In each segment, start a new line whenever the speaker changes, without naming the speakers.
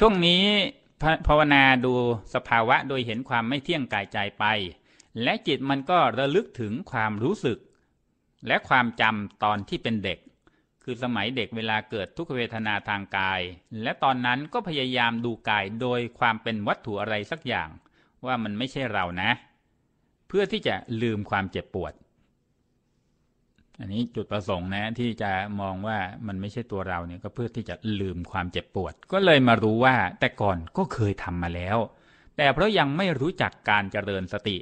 ช่วงนี้ภาวนาดูสภาวะโดยเห็นความไม่เที่ยงกายใจไป และจิตมันก็ระลึกถึงความรู้สึก และความจำตอนที่เป็นเด็ก คือสมัยเด็กเวลาเกิดทุกขเวทนาทางกาย และตอนนั้นก็พยายามดูกายโดยความเป็นวัตถุอะไรสักอย่าง ว่ามันไม่ใช่เรานะ เพื่อที่จะลืมความเจ็บปวด อันนี้จุดประสงค์นะที่จะมองว่ามันไม่ใช่ตัวเราเนี่ยก็เพื่อที่จะลืมความเจ็บปวด ก็เลยมารู้ว่าแต่ก่อนก็เคยทำมาแล้ว แต่เพราะยังไม่รู้จักการเจริญสติ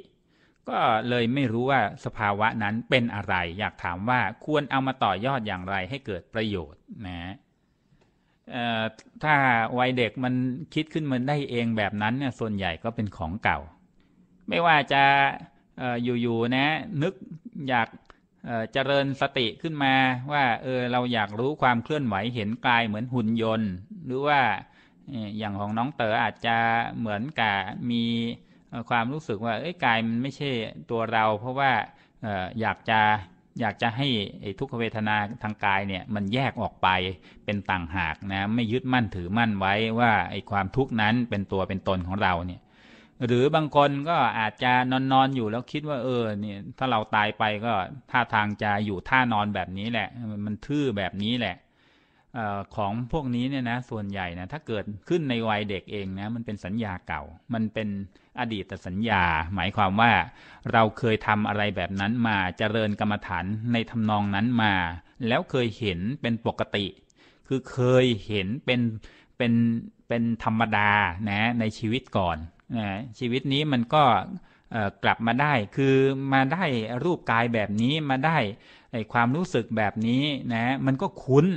ก็เลยไม่รู้ว่าสภาวะนั้นเป็นอะไร อยากถามว่าควรเอามาต่อยอดอย่างไรให้เกิดประโยชน์นะถ้าวัยเด็กมันคิดขึ้นมาได้เองแบบนั้นเนี่ยส่วนใหญ่ก็เป็นของเก่า ไม่ว่าจะอยู่ๆนะนึกอยาก เจริญสติขึ้นมาว่าเออเราอยากรู้ความเคลื่อนไหวเห็นกายเหมือนหุ่นยนต์ หรือว่าอย่างของน้องเต๋ออาจจะเหมือนกับมีความรู้สึกว่าเอ้ยกายมันไม่ใช่ตัวเรา เพราะว่าอยากจะอยากจะให้ทุกขเวทนาทางกายเนี่ยมันแยกออกไปเป็นต่างหากนะไม่ยึดมั่นถือมั่นไว้ว่าไอ้ความทุกข์นั้นเป็นตัวเป็นตนของเราเนี่ย หรือบางคนก็อาจจะนอนนอนอยู่แล้วคิดว่าเออเนี่ยถ้าเราตายไปก็ท่าทางจะอยู่ท่านอนแบบนี้แหละ มันทื่อแบบนี้แหละอของพวกนี้เนี่ยนะส่วนใหญ่นะถ้าเกิดขึ้นในวัยเด็กเองนะมันเป็นสัญญาเก่า มันเป็นอดีตสัญญา หมายความว่าเราเคยทำอะไรแบบนั้นมาเจริญกรรมฐานในทำนองนั้นมา แล้วเคยเห็นเป็นปกติ คือเคยเห็นเป็นเป็นเป็นธรรมดานะในชีวิตก่อน ชีวิตนี้มันก็กลับมาได้คือมาได้รูปกายแบบนี้มาได้ความรู้สึกแบบนี้นะมันก็คุ้น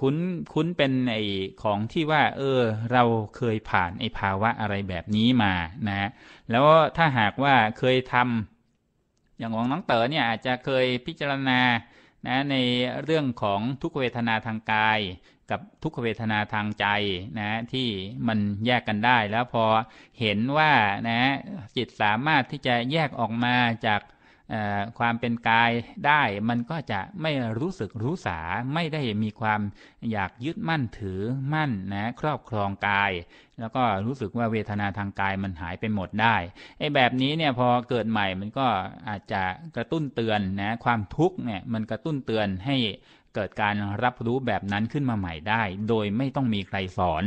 คุ้นคุ้นเป็นไอของที่ว่า เออ เราเคยผ่านไอภาวะอะไรแบบนี้มานะแล้วถ้าหากว่าเคยทำอย่างของน้องเต๋อเนี่ยอาจจะเคยพิจารณา นะในเรื่องของทุกเวทนาทางกาย กับทุกเวทนาทางใจนะที่มันแยกกันได้แล้วพอเห็นว่านะจิตสามารถที่จะแยกออกมาจาก ความเป็นกายได้ มันก็จะไม่รู้สึกรู้สาไม่ได้มีความอยากยึดมั่นถือมั่นนะครอบครองกาย แล้วก็รู้สึกว่าเวทนาทางกายมันหายไปหมดได้ไอ้แบบนี้เนี่ยพอเกิดใหม่มันก็อาจจะกระตุ้นเตือนนะความทุกข์เนี่ยมันกระตุ้นเตือนให้เกิดการรับรู้แบบนั้นขึ้นมาใหม่ได้ โดยไม่ต้องมีใครสอน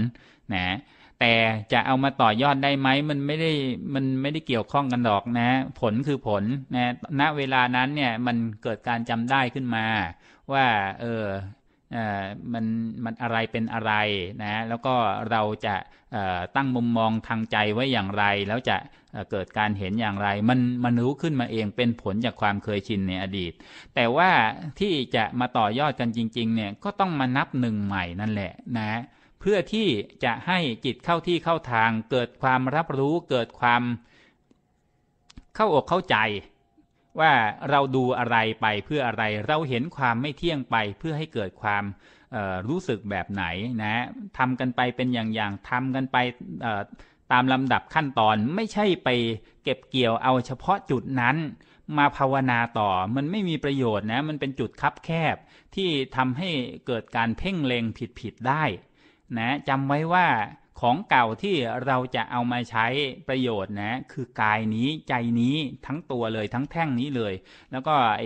นะ แต่จะเอามาต่อยอดได้ไหมมันไม่ได้มันไม่ได้เกี่ยวข้องกันดอกนะ ผลคือผลนะณเวลานั้นเนี่ยมันเกิดการจำได้ขึ้นมา ว่าเออมันมันอะไรเป็นอะไรนะ แล้วก็เราจะตั้งมุมมองทางใจไว้อย่างไร แล้วจะเกิดการเห็นอย่างไร มันมันรู้ขึ้นมาเองเป็นผลจากความเคยชินในอดีต แต่ว่าที่จะมาต่อยอดกันจริง ๆ เนี่ยก็ต้องมานับหนึ่งใหม่นั่นแหละนะ พื่อที่จะให้จิตเข้าที่เข้าทาง เกิดความรับรู้เกิดความ เข้าอกเข้าใจ ว่าเราดูอะไรไปเพื่ออะไรเราเห็นความไม่เที่ยงไปเพื่อให้เกิดความรู้สึกแบบไหนนะทำกันไปเป็นอย่างๆทำกันไปตามลำดับขั้นตอนไม่ใช่ไปเก็บเกี่ยวเอาเฉพาะจุดนั้นมาภาวนาต่อมันไม่มีประโยชน์นะ มันเป็นจุดคับแคบที่ทำให้เกิดการเพ่งเล็งผิดๆได้ นะจำไว้ว่าของเก่าที่เราจะเอามาใช้ประโยชน์นะ คือกายนี้ใจนี้ทั้งตัวเลยทั้งแท่งนี้เลย แล้วก็ไอ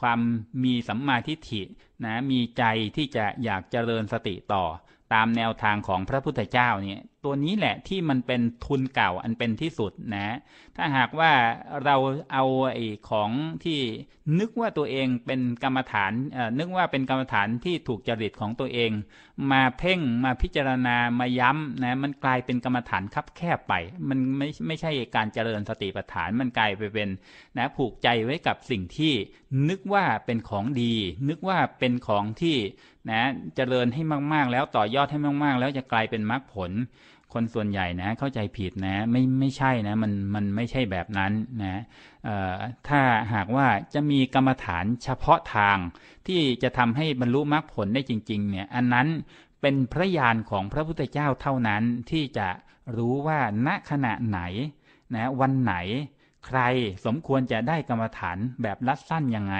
ความมีสัมมาทิฏฐินะมีใจที่จะอยากเจริญสติต่อ ตามแนวทางของพระพุทธเจ้าเนี่ย ตัวนี้แหละที่มันเป็นทุนเก่าอันเป็นที่สุดนะ ถ้าหากว่าเราเอาไอ้ของที่นึกว่าตัวเองเป็นกรรมฐานนึกว่าเป็นกรรมฐานที่ถูกจริตของตัวเอง มาเพ่งมาพิจารณามาย้ำนะมันกลายเป็นกรรมฐานคับแคบไป มันไม่ไม่ใช่การเจริญสติปัฏฐานมันกลายไปเป็นนะผูกใจไว้กับสิ่งที่นึกว่าเป็นของดี นึกว่าเป็นของที่ นะเจริญให้มาก ๆ แล้วต่อยอดให้มาก ๆ แล้วจะกลายเป็นมรรคผล คนส่วนใหญ่นะเข้าใจผิดนะไม่ไม่ใช่นะมันมันไม่ใช่แบบนั้นนะถ้าหากว่าจะมีกรรมฐานเฉพาะทางที่จะทำให้บรรลุมรรคผลได้จริง ๆ เนี่ย อันนั้นเป็นพระญาณของพระพุทธเจ้าเท่านั้นที่จะรู้ว่าณขณะไหนนะวันไหน ใครสมควรจะได้กรรมฐานแบบรัดสั้นยังไง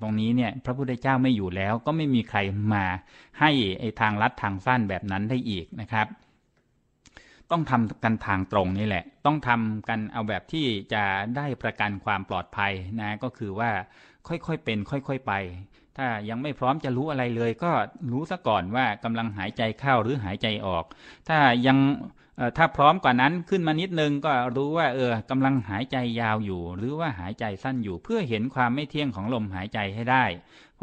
ตรงนี้เนี่ยพระพุทธเจ้าไม่อยู่แล้ว ก็ไม่มีใครมาให้ไอ้ทางรัดทางสั้นแบบนั้นได้อีกนะครับ ต้องทำกันทางตรงนี่แหละ ต้องทำกันเอาแบบที่จะได้ประกันความปลอดภัยนะก็คือว่าค่อยๆเป็น ค่อย ๆไป ถ้ายังไม่พร้อมจะรู้อะไรเลย ก็รู้ซะก่อนว่ากำลังหายใจเข้าหรือหายใจออก ถ้ายังถ้าพร้อมกว่านั้นขึ้นมานิดนึงก็รู้ว่าเออกำลังหายใจยาวอยู่ หรือว่าหายใจสั้นอยู่เพื่อเห็นความไม่เที่ยงของลมหายใจให้ได้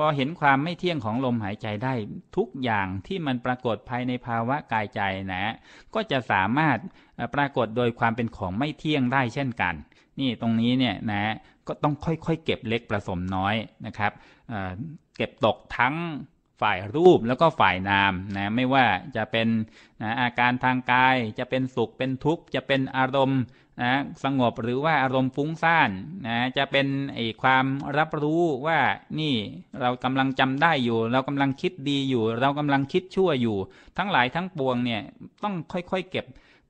อเห็นความไม่เที่ยงของลมหายใจได้ ทุกอย่างที่มันปรากฏภายในภาวะกายใจนะ ก็จะสามารถปรากฏโดยความเป็นของไม่เที่ยงได้เช่นกัน นี่ตรงนี้เนี่ยนะก็ต้องค่อยๆ เก็บเล็กผสมน้อยนะครับเก็บตกทั้ง ฝ่ายรูปแล้วก็ฝ่ายนามนะไม่ว่าจะเป็นนะอาการทางกายจะเป็นสุขเป็นทุกข์ จะเป็นอารมณ์นะสงบหรือว่าอารมณ์ฟุ้งซ่านนะจะเป็นไอความรับรู้ว่านี่เรากำลังจำได้อยู่ เรากำลังคิดดีอยู่ เรากำลังคิดชั่วอยู่ ทั้งหลายทั้งปวงเนี่ยต้องค่อยๆเก็บ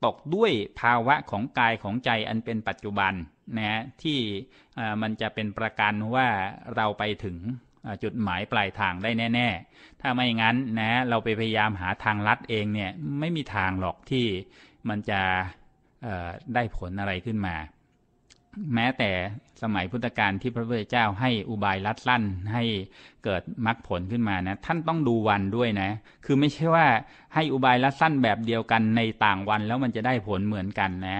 ตกด้วยภาวะของกายของใจอันเป็นปัจจุบันนะที่มันจะเป็นประกันว่าเราไปถึง จุดหมายปลายทางได้แน่ ๆ ถ้าไม่งั้นนะเราไปพยายามหาทางลัดเองเนี่ยไม่มีทางหรอกที่มันจะได้ผลอะไรขึ้นมา แม้แต่สมัยพุทธกาลที่พระพุทธเจ้าให้อุบายลัดสั้นให้เกิดมรรคผลขึ้นมานะท่านต้องดูวันด้วยนะ คือไม่ใช่ว่าให้อุบายลัดสั้นแบบเดียวกันในต่างวันแล้วมันจะได้ผลเหมือนกันนะ